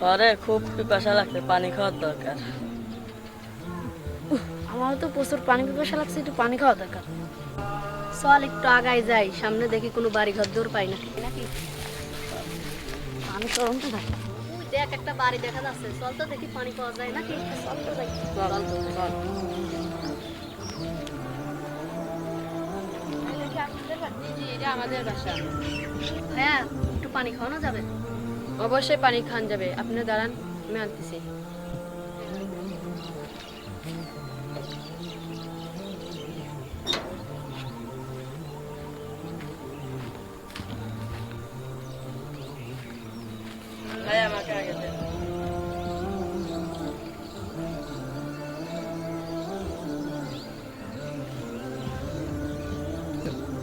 ঘরে খুব পিপাসা লাগছে পানি খাওয়ার দরকার। আমারও তো প্রচুর পানি পিপাসা লাগছে, একটু পানি খাওয়া দরকার। চল একটু আগায় যাই, সামনে দেখি কোনো বাড়ি ঘর দূর পাই না নাকি? পানি চরম তো থাকে দেখ, একটা বাড়ি দেখা যাচ্ছে। চল তো দেখি পানি পাওয়া যায় নাকি? চল যাই আমাদের হ্যাঁ একটু পানি খাওয়ানো যাবে? অবশ্যই পানি খান যাবে। আপনি দাঁড়ান, আমি আনতেছি।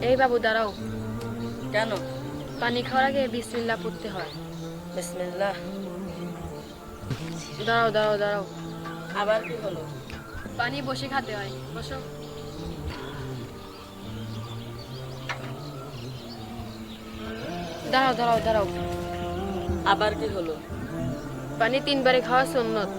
এই বাবু দাঁড়াও। কেন? পানি খাওয়ার আগে বিসমিল্লা পড়তে হয়। বিসমিল্লাহ? দাঁড়াও দাঁড়াও দাঁড়াও। আবার কি হলো? পানি বসে খাতে হয়। বসো। দাঁড়াও দাঁড়াও দাঁড়াও। আবার কি হলো? পানি তিনবারে খাওয়া সুন্নত।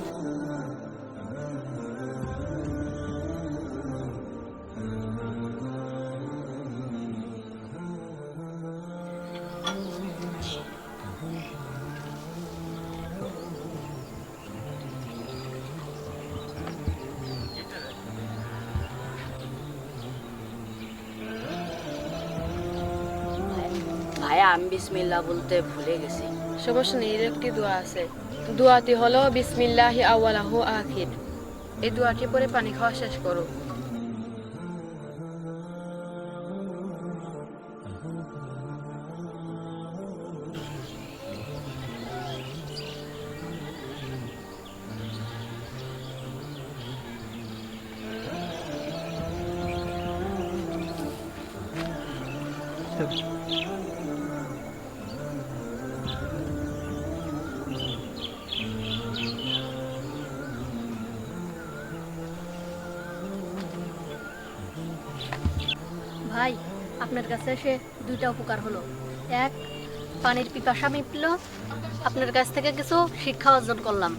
ভাইয়া আমি বিসমিল্লাহ বলতে ভুলে গেছি। সমস্যা নেই একটি দোয়া আছে। দোয়াটি হলো, বিসমিল্লাহি আওয়ালাহু আখির। এই দোয়াটি পরে পানি খাওয়া শেষ করো। ভাই, আপনার কাছে এসে দুইটা উপকার হলো। এক, পানির পিপাসা মিটল। আপনার কাছ থেকে কিছু শিক্ষা অর্জন করলাম।